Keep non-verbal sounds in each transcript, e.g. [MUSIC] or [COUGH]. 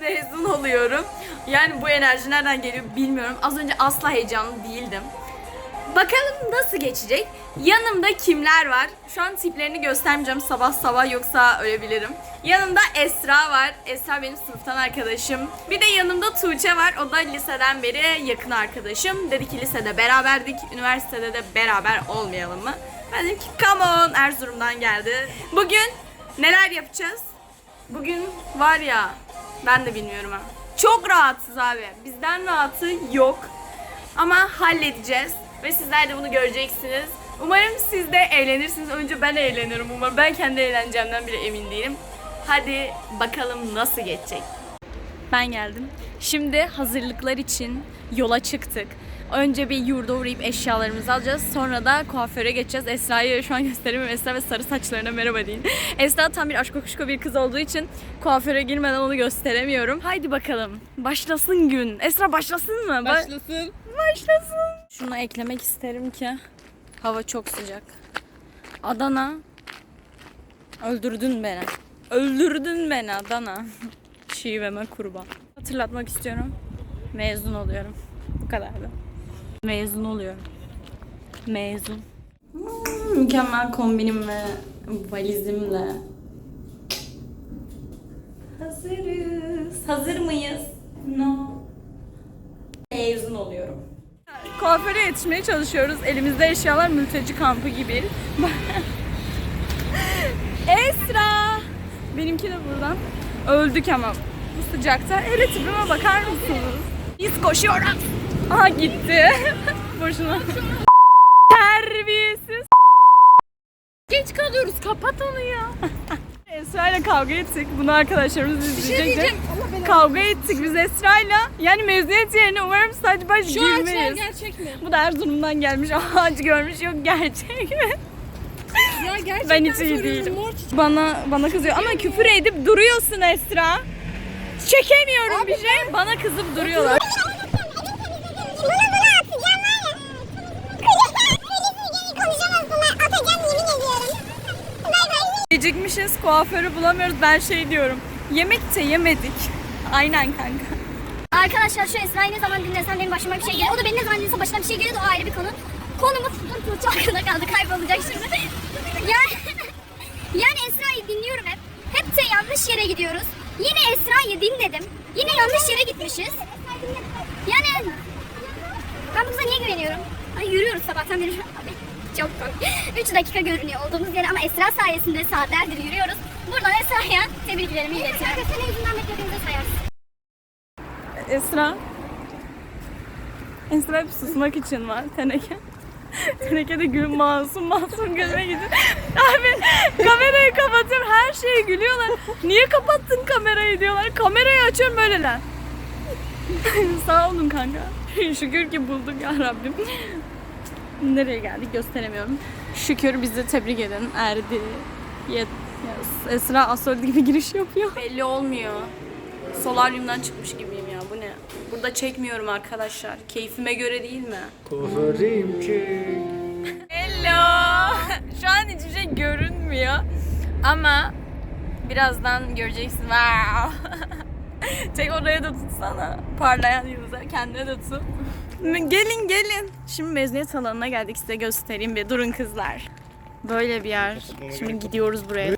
mezun oluyorum. Yani bu enerji nereden geliyor bilmiyorum. Az önce asla heyecanlı değildim. Bakalım nasıl geçecek? Yanımda kimler var? Şu an tiplerini göstermeyeceğim sabah sabah yoksa ölebilirim. Yanımda Esra var. Esra benim sınıftan arkadaşım. Bir de yanımda Tuğçe var. O da liseden beri yakın arkadaşım. Dedi ki lisede beraberdik. Üniversitede de beraber olmayalım mı? Ben dedim ki come on Erzurum'dan geldi. Bugün neler yapacağız? Bugün var ya ben de bilmiyorum ha. Çok rahatsız abi. Bizden rahatı yok. Ama halledeceğiz ve sizler de bunu göreceksiniz. Umarım siz de eğlenirsiniz. Önce ben eğlenirim umarım. Ben kendi eğleneceğimden bile emin değilim. Hadi bakalım nasıl geçecek. Ben geldim. Şimdi hazırlıklar için yola çıktık. Önce bir yurda uğrayıp eşyalarımızı alacağız. Sonra da kuaföre geçeceğiz. Esra'yı şu an [LAUGHS] gösteremiyorum. Esra ve sarı saçlarına merhaba deyin. Esra tam bir aşk kuşko bir kız olduğu için kuaföre girmeden onu gösteremiyorum. Haydi bakalım. Başlasın gün. Esra başlasın mı? Ba- Başlasın. başlasın. Şunu eklemek isterim ki hava çok sıcak. Adana öldürdün beni. Öldürdün beni Adana. [LAUGHS] Şiveme kurban. Hatırlatmak istiyorum. Mezun oluyorum. Bu kadar da. Mezun oluyorum. Mezun. Hmm, mükemmel kombinimle, valizimle. Hazırız. Hazır mıyız? No. Mezun oluyorum. Kuaföre yetişmeye çalışıyoruz. Elimizde eşyalar mülteci kampı gibi. [LAUGHS] Esra! Benimki de buradan. Öldük ama bu sıcakta. Hele tipime bakar mısınız? Biz koşuyoruz. Aha gitti. [LAUGHS] Boşuna. Terbiyesiz. Geç kalıyoruz. Kapat onu ya. [LAUGHS] Esra ile kavga ettik. Bunu arkadaşlarımız izleyecek. Kavga ettik biz Esra'yla. Yani mezuniyet yerine umarım saç baş Şu ağaçlar girmeyiz. gerçek mi? Bu da Erzurum'dan gelmiş. [LAUGHS] Ağaç görmüş yok gerçek mi? Ya gerçekten Ben hiç iyi soruyorum. değilim. Mor çiçek. Bana bana kızıyor ama küfür edip duruyorsun Esra. Çekemiyorum bir şey. Bana kızıp duruyorlar. Kuaförü bulamıyoruz. Ben şey diyorum. Yemek de yemedik. Aynen kanka. Arkadaşlar şu Esra'yı ne zaman dinlesem benim başıma bir şey geliyor. O da beni ne zaman dinlese başına bir şey geliyor o ayrı bir konu. Konumuz Tuğçe hakkında kaldı kaybolacak şimdi. [LAUGHS] Yani, [LAUGHS] yani Esra'yı dinliyorum hep. Hep de yanlış yere gidiyoruz. Yine Esra'yı dinledim. Yine yanlış yere gitmişiz. Yani ben bu kıza niye güveniyorum? Ay yürüyoruz sabahtan beri. [LAUGHS] Çok komik. 3 dakika görünüyor olduğumuz yere ama Esra sayesinde saatlerdir yürüyoruz. Buradan Esra'ya tebriklerimi iletiyorum. Sen yüzünden beklediğimizi sayarsın. Esra. Esra hep susmak için var teneke. Teneke de gül masum masum gülme gidiyor. Abi kamerayı kapatıyorum her şeye gülüyorlar. Niye kapattın kamerayı diyorlar. Kamerayı açıyorum böyleler. [LAUGHS] Sağ olun kanka. [LAUGHS] Şükür ki bulduk ya Rabbim. Nereye geldik gösteremiyorum. Şükür bizi tebrik edin. Erdi. Yet. Yes. Esra astrolog gibi giriş yapıyor. Belli olmuyor. Solaryumdan çıkmış gibiyim ya. Bu ne? Burada çekmiyorum arkadaşlar. Keyfime göre değil mi? Kuaförüm ki. Hello. [LAUGHS] Şu an hiçbir şey görünmüyor. Ama birazdan göreceksin. Wow. [LAUGHS] Tek oraya da tutsana. Parlayan yıldızlar kendine de tut. Gelin gelin. Şimdi mezuniyet salonuna geldik size göstereyim bir. Durun kızlar. Böyle bir yer. Şimdi gidiyoruz buraya.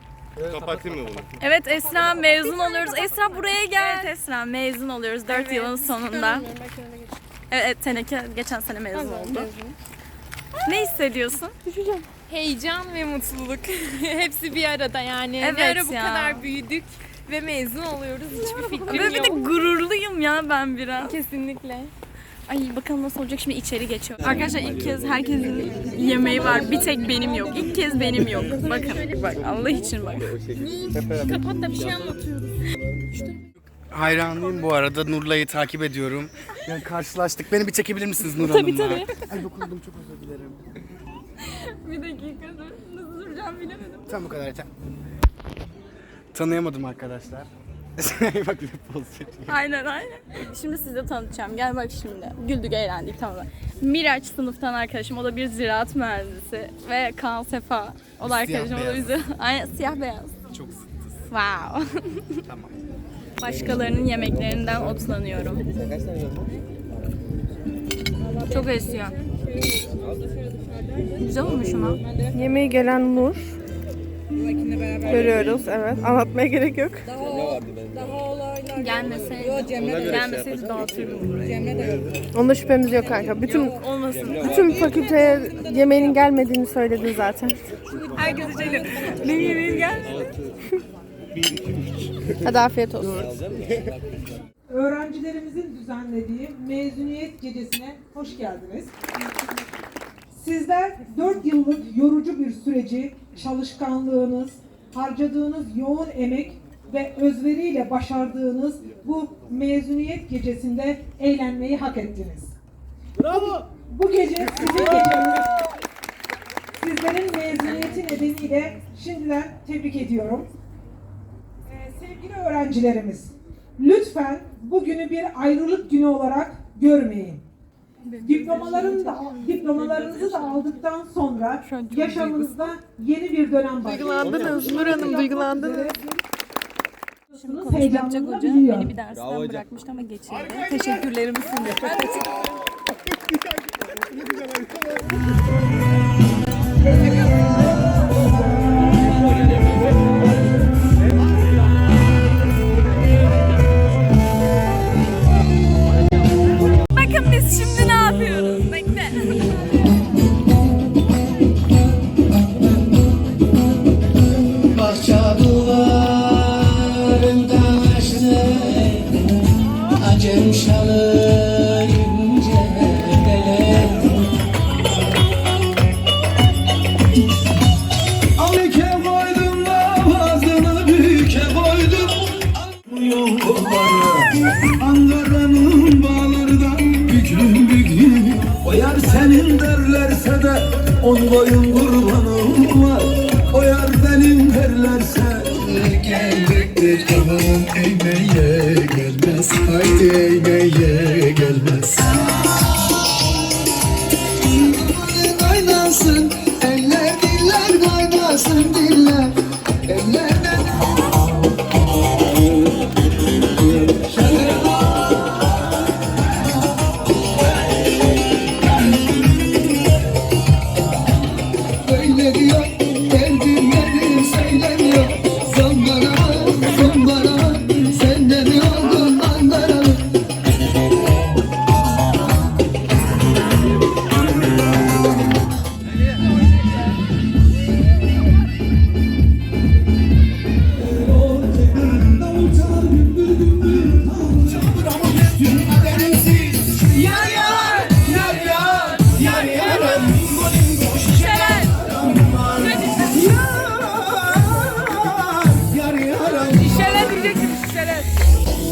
Kapatayım mı bunu? Evet Esra mezun oluyoruz. Esra buraya gel. Evet Esra mezun oluyoruz 4 yılın sonunda. Evet, Teneke geçen sene mezun oldu. Ne hissediyorsun? Heyecan ve mutluluk. [LAUGHS] Hepsi bir arada yani. Evet ne ara bu ya. kadar büyüdük ve mezun oluyoruz. Hiçbir fikrim Böyle bir yok. de gururluyum ya ben biraz. Kesinlikle. Ay bakalım nasıl olacak şimdi içeri geçiyorum. Arkadaşlar ilk kez herkesin yemeği var. Bir tek benim yok. İlk kez benim yok. Bakın bak Allah için bak. Kapat da bir şey anlatıyoruz. Hayranlıyım bu arada. Nurla'yı takip ediyorum. Yani karşılaştık. Beni bir çekebilir misiniz Nur Hanım'la? tabii. Ay dokundum çok özür dilerim. Bir dakika dur. Nasıl duracağım bilemedim. Tam bu kadar yeter. Tanıyamadım arkadaşlar. [LAUGHS] Bak bir poz veriyor. Aynen aynen. Şimdi size tanıtacağım. Gel bak şimdi. Güldük eğlendik tamam. Miraç sınıftan arkadaşım. O da bir ziraat mühendisi. Ve Kaan Sefa. O da Siyah arkadaşım. O da beyaz. bizi... [LAUGHS] Aynen siyah beyaz. Çok zıttız. Wow. [LAUGHS] Başkalarının yemeklerinden otlanıyorum. Çok esiyor. Güzel olmuş ama. Yemeği gelen Nur. Görüyoruz evet. Anlatmaya gerek yok. Gelmese, gelmeseydi dağıtırdım burayı. Onda şüphemiz yok kanka. Bütün Olmasın. bütün fakülteye yemeğinin gelmediğini söyledi zaten. Herkese şey diyor. Benim yemeğim geldi. Hadi afiyet olsun. Öğrencilerimizin düzenlediği mezuniyet gecesine hoş geldiniz. Sizler 4 yıllık yorucu bir süreci çalışkanlığınız, harcadığınız yoğun emek ve özveriyle başardığınız bu mezuniyet gecesinde eğlenmeyi hak ettiniz. Bravo! Bu gece sizin geceniz. Sizlerin mezuniyeti nedeniyle şimdiden tebrik ediyorum. Ee, sevgili öğrencilerimiz, lütfen bugünü bir ayrılık günü olarak görmeyin. Diplomaların da, diplomalarınızı da aldıktan sonra yaşamınızda yeni bir dönem başlıyor. Duygulandınız Nur Hanım duygulandınız. Konuşma yapacak hoca beni bir dersten bırakmıştı ama geçirdi. Teşekkürlerimi sunuyor. Ben teşekkür on boyun kurbanım var Oyar benim derlerse Gelecektir kafamın eğmeye gelmez. Haydi eğmeye gelmez Kaynasın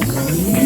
Cali.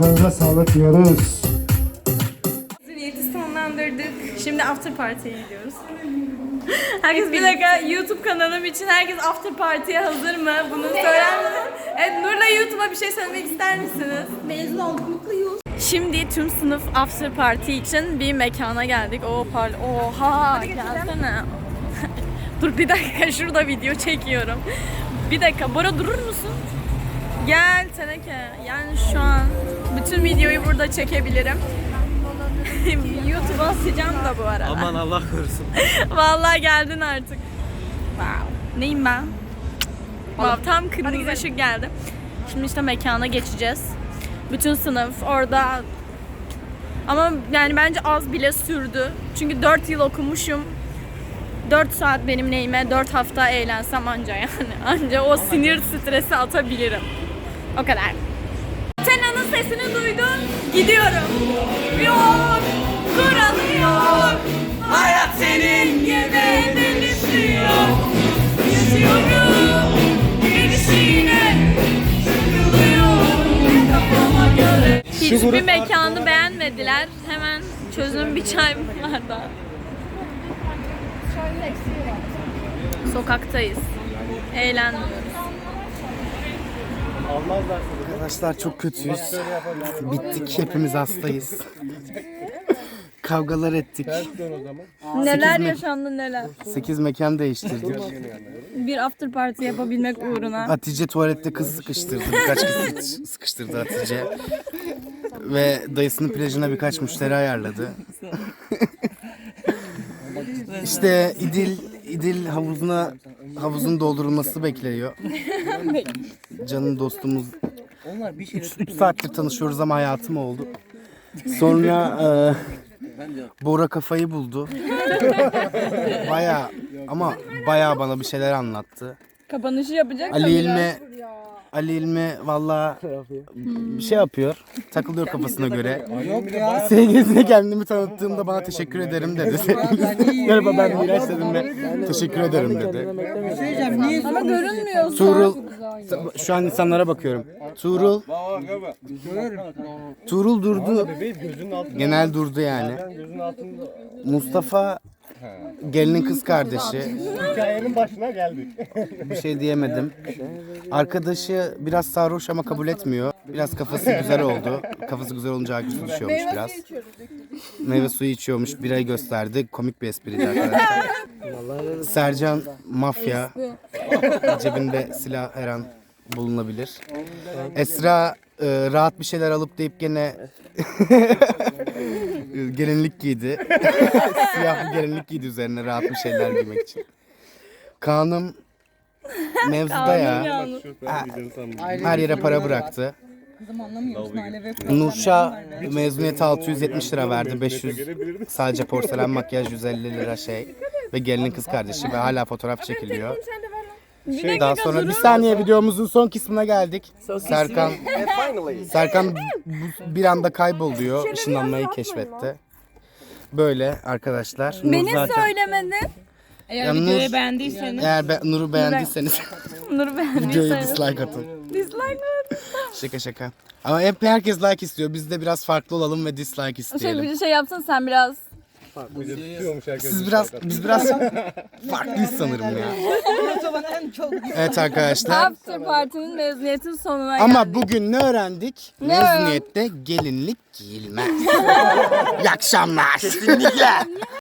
Ayaklarına sağlık diyoruz. Niyeti sonlandırdık. Şimdi after party'ye gidiyoruz. [LAUGHS] Herkes bir dakika YouTube kanalım için herkes after party'ye hazır mı? Bunu söyler misiniz? Evet Nur'la YouTube'a bir şey söylemek ister misiniz? Mezun olduk mutluyuz. Şimdi tüm sınıf after party için bir mekana geldik. Oo par Oha gelsene. [LAUGHS] Dur bir dakika şurada video çekiyorum. Bir dakika Bora durur musun? Gel Teneke. Yani şu an bütün videoyu burada çekebilirim. [LAUGHS] YouTube'a atacağım da bu arada. Aman Allah korusun. [LAUGHS] Vallahi geldin artık. Wow. Neyim ben? Wow, tam kırmızı ışık geldi. Şimdi işte mekana geçeceğiz. Bütün sınıf orada ama yani bence az bile sürdü. Çünkü 4 yıl okumuşum. 4 saat benim neyime 4 hafta eğlensem anca yani. [LAUGHS] Anca o sinir stresi atabilirim. O kadar. Tena'nın sesini duydun. Gidiyorum. Yok. Kuralı yok. Hayat senin gibi delisiyor. Yaşıyorum. Gelişine. Sıkılıyorum. Kafama göre. Hiçbir mekanı beğenmediler. Hemen çözüm bir çay bardağı. Sokaktayız. Eğlenmiyoruz. Arkadaşlar çok kötüyüz. Bittik hepimiz hastayız. Kavgalar ettik. Neler yaşandı neler. 8 mekan değiştirdik. Bir after party yapabilmek uğruna. Hatice tuvalette kız sıkıştırdı. Birkaç kız sıkıştırdı Hatice. Ve dayısının plajına birkaç müşteri ayarladı. işte İdil İdil havuzuna havuzun doldurulması Canım dostumuz 3 saattir tanışıyoruz ama hayatım oldu. Sonra e, Bora kafayı buldu. Baya ama baya bana bir şeyler anlattı. Kapanışı yapacak Ali İlmi Ali İlmi valla bir şey yapıyor. Takılıyor kafasına göre. Sevgilisine kendimi tanıttığımda bana teşekkür ederim dedi. Merhaba ben Miraç dedim ve teşekkür ederim dedi. Ama görünmüyor. Tuğrul şu an insanlara bakıyorum. Tuğrul Tuğrul durdu. Genel durdu yani. Mustafa gelinin kız kardeşi. Hikayenin başına geldik. Bir şey diyemedim. Arkadaşı biraz sarhoş ama kabul etmiyor. Biraz kafası güzel oldu. Kafası güzel olunca aküsü düşüyormuş biraz. Meyve suyu içiyormuş. Birayı gösterdi. Komik bir espriydi arkadaşlar. Sercan mafya. Cebinde silah her an bulunabilir. Esra e, rahat bir şeyler alıp deyip gene [LAUGHS] gelinlik giydi. [LAUGHS] Siyah bir gelinlik giydi üzerine rahat bir şeyler giymek için. Kaan'ım mevzuda ya. Ha, Her yere para bıraktı. Nurşa mezuniyete 670 lira verdi. 500 sadece porselen [LAUGHS] makyaj 150 lira şey. Ve gelinin kız kardeşi ve hala fotoğraf çekiliyor. Daha sonra bir saniye videomuzun son kısmına geldik. Serkan [LAUGHS] Serkan bu- bir anda kayboluyor. Işınlanmayı keşfetti. Böyle arkadaşlar. Nur Beni zaten- söylemedin. Eğer Ya videoyu Nur- beğendiyseniz Eğer be, Nur'u beğendiyseniz [LAUGHS] Nur videoya beğendiyse. dislike atın. Dislike mi? Şaka şaka. Ama hep herkes like istiyor. Biz de biraz farklı olalım ve dislike Şey, isteyelim. bir şey yapsın sen biraz. Siz biraz biz biraz [LAUGHS] farklıyız sanırım ya. Evet arkadaşlar. After party'nin mezuniyetin sonuna geldik. Ama bugün ne öğrendik? Ne Mezuniyette gelinlik giyilmez. [LAUGHS] İyi akşamlar. Kesinlikle. [LAUGHS]